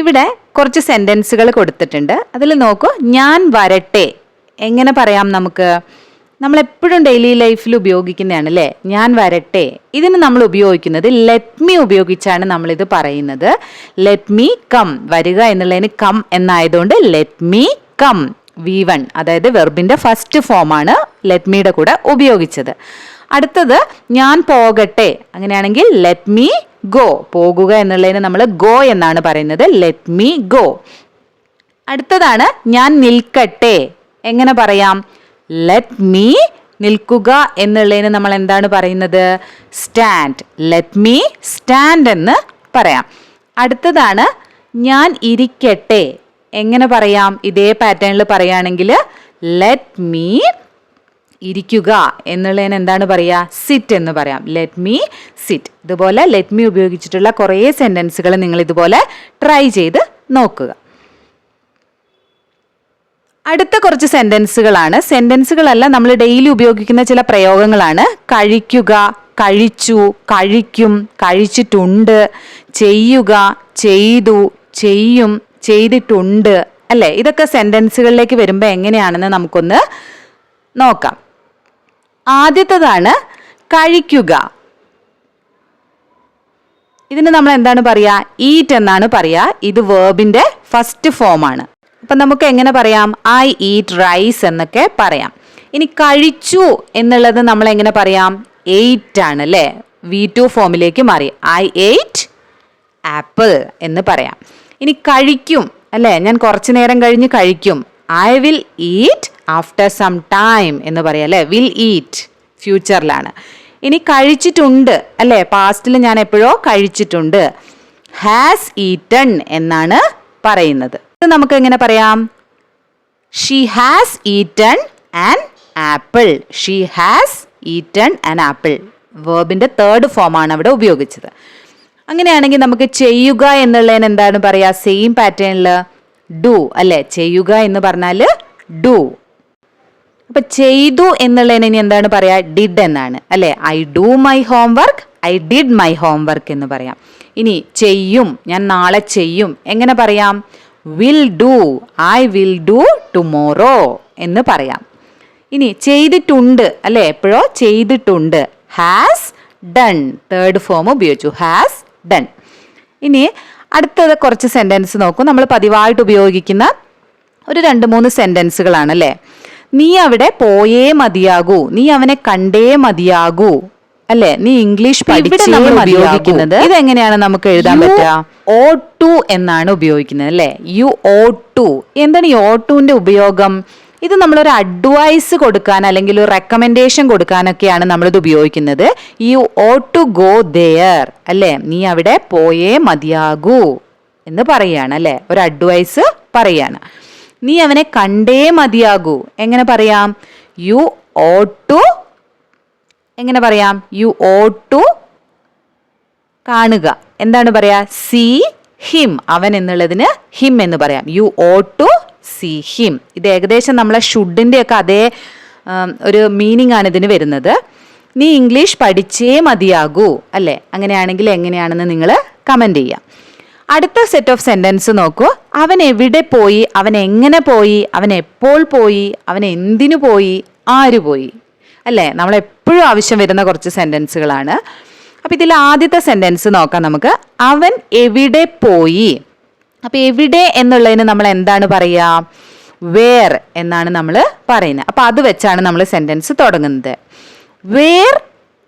ഇവിടെ കുറച്ച് സെന്റൻസുകൾ കൊടുത്തിട്ടുണ്ട്. അതിൽ നോക്കൂ ഞാൻ വരട്ടെ. എങ്ങനെ പറയാം നമുക്ക്? നമ്മൾ എപ്പോഴും ഡെയിലി ലൈഫിൽ ഉപയോഗിക്കുന്നതാണ് അല്ലേ? ഞാൻ വരട്ടെ. ഇതിന് നമ്മൾ ഉപയോഗിക്കുന്നത് ലെറ്റ് മീ ഉപയോഗിച്ചാണ് നമ്മളിത് പറയുന്നത്. ലെറ്റ് മീ കം വരിക എന്നുള്ളതിന് come എന്നായതുകൊണ്ട് let me come V one അതായത് വെർബിന്റെ ഫസ്റ്റ് ഫോമാണ് ലെറ്റ് മീയുടെ കൂടെ ഉപയോഗിച്ചത്. അടുത്തത് ഞാൻ പോകട്ടെ. അങ്ങനെയാണെങ്കിൽ ലെറ്റ് മീ ഗോ പോകുക എന്നുള്ളതിന് നമ്മൾ ഗോ എന്നാണ് പറയുന്നത്. ലെറ്റ് മീ ഗോ അടുത്തതാണ് ഞാൻ നിൽക്കട്ടെ. എങ്ങനെ പറയാം? ലെറ്റ് മീ നിൽക്കുക എന്നുള്ളതിന് നമ്മൾ എന്താണ് പറയുന്നത്? സ്റ്റാൻഡ് ലെറ്റ് മീ സ്റ്റാൻഡ് എന്ന് പറയാം. അടുത്തതാണ് ഞാൻ ഇരിക്കട്ടെ. എങ്ങനെ പറയാം? ഇതേ പാറ്റേണിൽ പറയുകയാണെങ്കിൽ ലെറ്റ് മീ ഇരിക്കുക എന്നുള്ളതിന് എന്താണ് പറയുക സിറ്റ് എന്ന് പറയാം. ലെറ്റ് മീ സിറ്റ് ഇതുപോലെ ലെറ്റ് മീ ഉപയോഗിച്ചിട്ടുള്ള കുറേ സെന്റൻസുകൾ നിങ്ങൾ ഇതുപോലെ ട്രൈ ചെയ്ത് നോക്കുക. അടുത്ത കുറച്ച് സെന്റൻസുകളാണ് സെന്റൻസുകളല്ല നമ്മൾ ഡെയിലി ഉപയോഗിക്കുന്ന ചില പ്രയോഗങ്ങളാണ്. കഴിക്കുക കഴിച്ചു കഴിക്കും കഴിച്ചിട്ടുണ്ട് ചെയ്യുക ചെയ്തു ചെയ്യും ചെയ്തിട്ടുണ്ട് അല്ലേ? ഇതൊക്കെ സെന്റൻസുകളിലേക്ക് വരുമ്പോൾ എങ്ങനെയാണെന്ന് നമുക്കൊന്ന് നോക്കാം. ആദ്യത്തേതാണ് കഴിക്കുക. ഇതിന് നമ്മൾ എന്താണ് പറയുക ഈറ്റ് എന്നാണ് പറയുക ഇത് വേർബിന്റെ ഫസ്റ്റ് ഫോം ആണ്. അപ്പം നമുക്ക് എങ്ങനെ പറയാം? ഐ ഈറ്റ് റൈസ് എന്നൊക്കെ പറയാം. ഇനി കഴിച്ചു എന്നുള്ളത് നമ്മൾ എങ്ങനെ പറയാം? എയ്റ്റ് ആണ് അല്ലേ? വി ടു ഫോമിലേക്ക് മാറി. ഐ എയ്റ്റ് ആപ്പിൾ എന്ന് പറയാം. ഇനി കഴിക്കും അല്ലേ? ഞാൻ കുറച്ചു നേരം കഴിഞ്ഞ് കഴിക്കും. I will eat after some time എന്ന് പറയാം അല്ലേ? വിൽ ഈറ്റ് ഫ്യൂച്ചറിലാണ് ഇനി കഴിച്ചിട്ടുണ്ട് അല്ലേ? പാസ്റ്റിൽ ഞാൻ എപ്പോഴോ കഴിച്ചിട്ടുണ്ട്. ഹാസ് ഈറ്റൺ എന്നാണ് പറയുന്നത്. ഇത് നമുക്ക് എങ്ങനെ പറയാം? She has eaten an apple she has eaten an apple വേർബിന്റെ third ഫോമാണ് അവിടെ ഉപയോഗിച്ചത്. അങ്ങനെയാണെങ്കിൽ നമുക്ക് ചെയ്യുക എന്നുള്ളതിന് എന്താണ് പറയുക സെയിം പാറ്റേണിൽ ഡു അല്ലേ? ചെയ്യുക എന്ന് പറഞ്ഞാൽ ഡു അപ്പൊ ചെയ്തു എന്നുള്ളതിന് ഇനി എന്താണ് പറയാ? ഡിഡ് എന്നാണ്. അല്ലെ? I do my homework I did my homework എന്ന് പറയാം. ഇനി ചെയ്യും ഞാൻ നാളെ ചെയ്യും. എങ്ങനെ പറയാം? Will do I will do tomorrow എന്ന് പറയാം. ഇനി ചെയ്തിട്ടുണ്ട് അല്ലെ? എപ്പോഴോ ചെയ്തിട്ടുണ്ട്. ഹാസ് ഡൺ തേർഡ് ഫോം ഉപയോഗിച്ചു. ഹാസ് ഡൺ ഇനി അടുത്തത് കുറച്ച് സെന്റൻസ് നോക്കും. നമ്മൾ പതിവായിട്ട് ഉപയോഗിക്കുന്ന ഒരു രണ്ട് മൂന്ന് സെന്റൻസുകളാണ് അല്ലേ? നീ അവിടെ പോയേ മതിയാകൂ. നീ അവനെ കണ്ടേ മതിയാകൂ. അല്ലെ? നീ ഇംഗ്ലീഷ് പഠിച്ചേ ഉപയോഗിക്കുന്നത് ഇതെങ്ങനെയാണ് നമുക്ക് എഴുതാൻ പറ്റുക? ഓ ടു എന്നാണ് ഉപയോഗിക്കുന്നത് അല്ലെ? യു ഓ ടു എന്താണ് ഈ ഓ ടുവിന്റെ ഉപയോഗം? ഇത് നമ്മളൊരു അഡ്വൈസ് കൊടുക്കാൻ അല്ലെങ്കിൽ ഒരു റെക്കമെൻഡേഷൻ കൊടുക്കാനൊക്കെയാണ് നമ്മളിത് ഉപയോഗിക്കുന്നത്. You ought to go there അല്ലേ? നീ അവിടെ പോയേ മതിയാകൂ എന്ന് പറയുകയാണ് അല്ലേ? ഒരു അഡ്വൈസ് പറയാണ്. നീ അവനെ കണ്ടേ മതിയാകൂ. എങ്ങനെ പറയാം? യു ഓ ടു എങ്ങനെ പറയാം? യു ഓ ടു കാണുക. എന്താണ് പറയാ? സി ഹിം അവൻ എന്നുള്ളതിന് ഹിം എന്ന് പറയാം. You ought to see him ഇത് ഏകദേശം നമ്മളെ ഷുഡിന്റെ ഒക്കെ അതേ ഒരു മീനിങ് ആണ് ഇതിന് വരുന്നത്. നീ ഇംഗ്ലീഷ് പഠിച്ചേ മതിയാകൂ. അല്ലേ? അങ്ങനെയാണെങ്കിൽ എങ്ങനെയാണെന്ന് നിങ്ങൾ കമന്റ് ചെയ്യാം. അടുത്ത സെറ്റ് ഓഫ് സെന്റൻസ് നോക്കൂ. അവൻ എവിടെ പോയി? അവൻ എങ്ങനെ പോയി? അവൻ എപ്പോൾ പോയി? അവൻ എന്തിനു പോയി? ആര് പോയി? അല്ലേ? നമ്മൾ എപ്പോഴും ആവശ്യം വരുന്ന കുറച്ച് സെന്റൻസുകളാണ് അപ്പോൾ ഇതിൽ ആദ്യത്തെ സെന്റൻസ് നോക്കാം നമുക്ക്. അവൻ എവിടെ പോയി? അപ്പോൾ എവിടെ എന്നുള്ളതിന് നമ്മൾ എന്താണ് പറയുക? വേർ എന്നാണ് നമ്മൾ പറയുന്നത്. അപ്പോൾ അത് വെച്ചാണ് നമ്മൾ സെന്റൻസ് തുടങ്ങുന്നത്. വേർ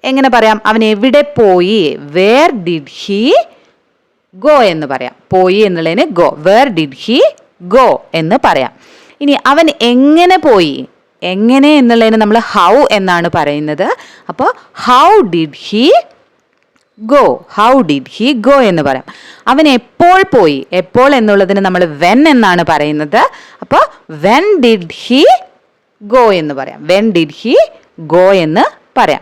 എങ്ങനെ പറയാം? അവൻ എവിടെ പോയി? വേർ ഡിഡ് ഹീ ഗോ എന്ന് പറയാം. പോയി എന്നുള്ളതിന് go. Where did he go എന്ന് പറയാം. ഇനി അവൻ എങ്ങനെ പോയി? എങ്ങനെ എന്നുള്ളതിന് നമ്മൾ ഹൗ എന്നാണ് പറയുന്നത്. അപ്പോൾ how did he go how did he go എന്ന് പറയാം. അവൻ എപ്പോൾ പോയി? എപ്പോൾ എന്നുള്ളതിന് നമ്മൾ വെൻ എന്നാണ് പറയുന്നത്. അപ്പോൾ വെൻ ഡിഡ് ഹി ഗോ എന്ന് പറയാം. വെൻ ഡിഡ് ഹി ഗോ എന്ന് പറയാം.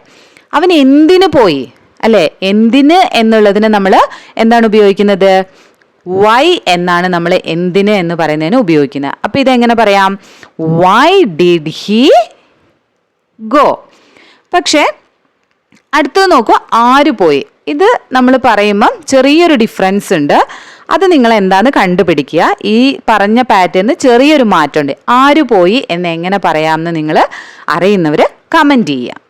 അവൻ എന്തിനു പോയി? അല്ലെ? എന്തിന് എന്നുള്ളതിന് നമ്മൾ എന്താണ് ഉപയോഗിക്കുന്നത്? വൈ എന്നാണ് നമ്മൾ എന്തിന് എന്ന് പറയുന്നതിന് ഉപയോഗിക്കുന്നത്. അപ്പം ഇതെങ്ങനെ പറയാം? വൈ ഡിഡ് ഹി ഗോ പക്ഷേ അടുത്തത് നോക്കുക ആര് പോയി? ഇത് നമ്മൾ പറയുമ്പം ചെറിയൊരു ഡിഫറൻസ് ഉണ്ട്. അത് നിങ്ങൾ എന്താന്ന് കണ്ടുപിടിക്കുക. ഈ പറഞ്ഞ പാറ്റേണിന് ചെറിയൊരു മാറ്റമുണ്ട്. ആര് പോയി എന്ന് എങ്ങനെ പറയാമെന്ന് നിങ്ങൾ അറിയുന്നവർ കമന്റ് ചെയ്യുക.